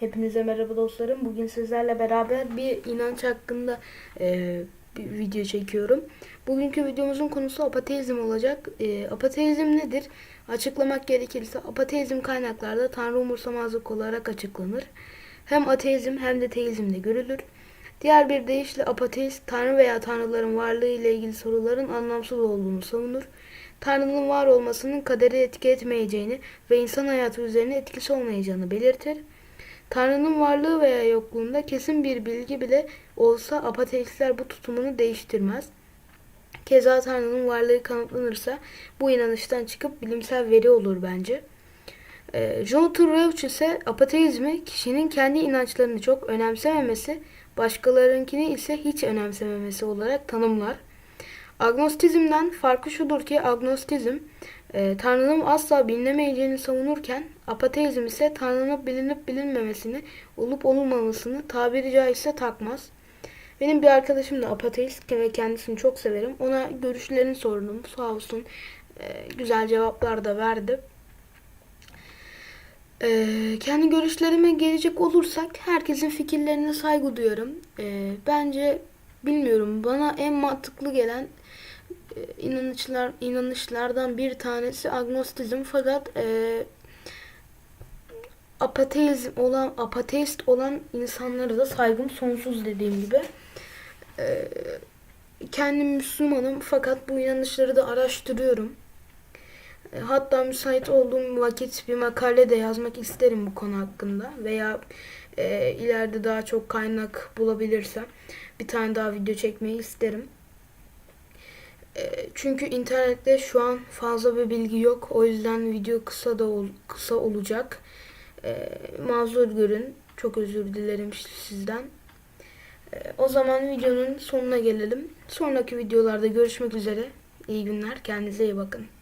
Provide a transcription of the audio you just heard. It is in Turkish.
Hepinize merhaba dostlarım. Bugün sizlerle beraber bir inanç hakkında e, bir video çekiyorum. Bugünkü videomuzun konusu apateizm olacak. E, apateizm nedir? Açıklamak gerekirse apateizm kaynaklarda tanrı umursamazlık olarak açıklanır. Hem ateizm hem de teizmde görülür. Diğer bir deyişle apateist, tanrı veya tanrıların varlığı ile ilgili soruların anlamsız olduğunu savunur. Tanrının var olmasının kadere etki etmeyeceğini ve insan hayatı üzerine etkisi olmayacağını belirtir. Tanrı'nın varlığı veya yokluğunda kesin bir bilgi bile olsa apateistler bu tutumunu değiştirmez. Keza Tanrı'nın varlığı kanıtlanırsa bu inanıştan çıkıp bilimsel veri olur bence. Ee, Jonathan Rauch ise apateizmi kişinin kendi inançlarını çok önemsememesi, başkalarınkini ise hiç önemsememesi olarak tanımlar. Agnostizmden farkı şudur ki agnostizm e, Tanrı'nın asla bilinemeyeceğini savunurken apateizm ise Tanrı'nın bilinip bilinmemesini, olup olmamasını tabiri caizse takmaz. Benim bir arkadaşım da apateist ve kendisini çok severim. Ona görüşlerini sordum. Sağ olsun e, güzel cevaplar da verdi. E, kendi görüşlerime gelecek olursak herkesin fikirlerine saygı duyuyorum. E, bence bilmiyorum bana en mantıklı gelen e, inanışlar inanışlardan bir tanesi agnostizm fakat e, apateizm olan apateist olan insanlara da saygım sonsuz dediğim gibi. E, kendim Müslümanım fakat bu inanışları da araştırıyorum. E, hatta müsait olduğum vakit bir makale de yazmak isterim bu konu hakkında veya e, ileride daha çok kaynak bulabilirsem bir tane daha video çekmeyi isterim. E, Çünkü internette şu an fazla bir bilgi yok. O yüzden video kısa da ol, kısa olacak. E, mazur görün. Çok özür dilerim sizden. E, o zaman videonun sonuna gelelim. Sonraki videolarda görüşmek üzere. İyi günler. Kendinize iyi bakın.